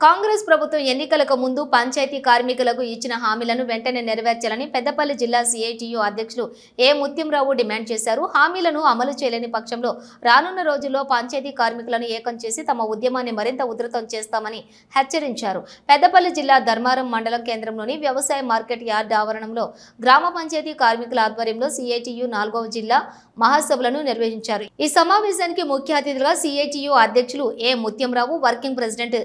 కాంగ్రెస్ ప్రభుత్వం ఎన్నికలకు ముందు పంచాయతీ కార్మికులకు ఇచ్చిన హామీలను వెంటనే నెరవేర్చాలని పెద్దపల్లి జిల్లా సిఐటియు అధ్యక్షులు ఏ ముత్యంరావు డిమాండ్ చేశారు. హామీలను అమలు చేయలేని పక్షంలో రానున్న రోజుల్లో పంచాయతీ కార్మికులను ఏకం చేసి తమ ఉద్యమాన్ని మరింత ఉధృతం చేస్తామని హెచ్చరించారు. పెద్దపల్లి జిల్లా ధర్మారం మండలం కేంద్రంలోని వ్యవసాయ మార్కెట్ యార్డ్ ఆవరణంలో గ్రామ పంచాయతీ కార్మికుల ఆధ్వర్యంలో సిఐటియు నాలుగవ జిల్లా మహాసభలను నిర్వహించారు. ఈ సమావేశానికి ముఖ్య అతిథులుగా సిఐటియు అధ్యక్షులు ఏ ముత్యంరావు వర్కింగ్ ప్రెసిడెంట్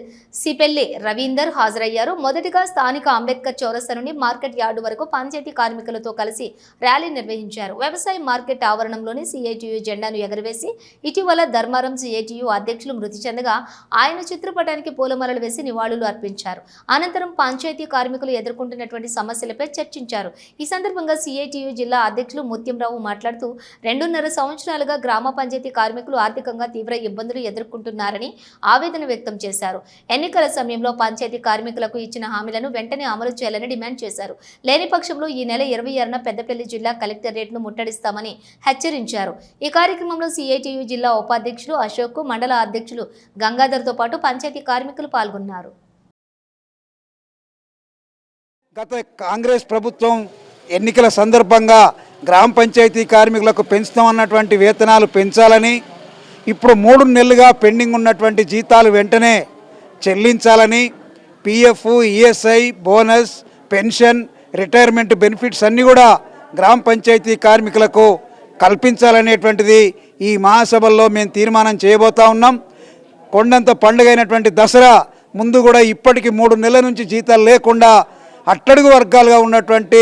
పెళ్ళి రవీందర్ హాజరయ్యారు. మొదటిగా స్థానిక అంబేద్కర్ చౌరస్తా నుండి మార్కెట్ యార్డు వరకు పంచాయతీ కార్మికులతో కలిసి ర్యాలీ నిర్వహించారు. వ్యవసాయ మార్కెట్ ఆవరణంలోని సిఐటియు జెండాను ఎగరవేసి ఇటీవల ధర్మారం సిఐటియు అధ్యక్షులు మృతి చెందగా ఆయన చిత్రపటానికి పూలమాలలు వేసి నివాళులు అర్పించారు. అనంతరం పంచాయతీ కార్మికులు ఎదుర్కొంటున్నటువంటి సమస్యలపై చర్చించారు. ఈ సందర్భంగా సిఐటియు జిల్లా అధ్యక్షులు ముత్యంరావు మాట్లాడుతూ రెండున్నర సంవత్సరాలుగా గ్రామ పంచాయతీ కార్మికులు ఆర్థికంగా తీవ్ర ఇబ్బందులు ఎదుర్కొంటున్నారని ఆవేదన వ్యక్తం చేశారు. ఎన్నికల సమయంలో పంచాయతీ కార్మికులకు ఇచ్చిన హామీలను వెంటనే అమలు చేయాలని డిమాండ్ చేశారు. లేని పక్షంలో ఈ నెల ఇరవై ఆరున పెద్దపల్లి జిల్లా కలెక్టరేట్ను ముట్టడిస్తామని హెచ్చరించారు. ఈ కార్యక్రమంలో సిఐటియు జిల్లా ఉపాధ్యక్షులు అశోక్ మండల అధ్యక్షులు గంగాధర్తో పాటు పంచాయతీ కార్మికులు పాల్గొన్నారు. గత కాంగ్రెస్ ప్రభుత్వం ఎన్నికల సందర్భంగా గ్రామ పంచాయతీ కార్మికులకు పెంచుతామన్నటువంటి వేతనాలు పెంచాలని ఇప్పుడు మూడు నెలలుగా పెండింగ్ ఉన్నటువంటి జీతాలు వెంటనే చెల్లించాలని PF ESI bonus pension retirement benefits అన్నీ కూడా గ్రామ పంచాయతీ కార్మికులకు కల్పించాలనేటువంటిది ఈ మహాసభల్లో మేము తీర్మానం చేయబోతా ఉన్నాం. కొండంత పండుగైనటువంటి దసరా ముందు కూడా ఇప్పటికి మూడు నెలల నుంచి జీతాలు లేకుండా అట్టడుగు వర్గాలుగా ఉన్నటువంటి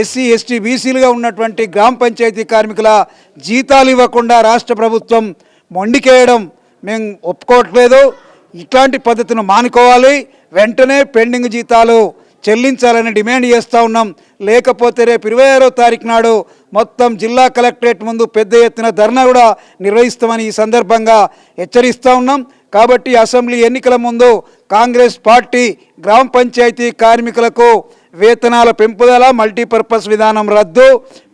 ఎస్సీ ఎస్టీ బీసీలుగా ఉన్నటువంటి గ్రామ పంచాయతీ కార్మికుల జీతాలు ఇవ్వకుండా రాష్ట్ర ప్రభుత్వం మొండికేయడం మేము ఒప్పుకోవట్లేదు. ఇట్లాంటి పద్ధతిని మానుకోవాలి. వెంటనే పెండింగ్ జీతాలు చెల్లించాలని డిమాండ్ చేస్తూ ఉన్నాం. లేకపోతే రేపు ఇరవై ఆరో తారీఖు నాడు మొత్తం జిల్లా కలెక్టరేట్ ముందు పెద్ద ఎత్తున ధర్నా కూడా నిర్వహిస్తామని ఈ సందర్భంగా హెచ్చరిస్తూ ఉన్నాం. కాబట్టి అసెంబ్లీ ఎన్నికల ముందు కాంగ్రెస్ పార్టీ గ్రామ పంచాయతీ కార్మికులకు వేతనాల పెంపుదల మల్టీపర్పస్ విధానం రద్దు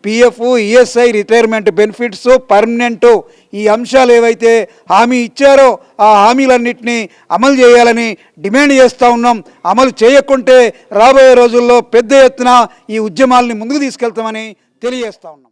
PF ESI retirement benefits permanent ఈ అంశాలు ఏవైతే హామీ ఇచ్చారో ఆ హామీలన్నింటినీ అమలు చేయాలని డిమాండ్ చేస్తూ ఉన్నాం. అమలు చేయకుంటే రాబోయే రోజుల్లో పెద్ద ఎత్తున ఈ ఉద్యమాల్ని ముందుకు తీసుకెళ్తామని తెలియజేస్తా ఉన్నాం.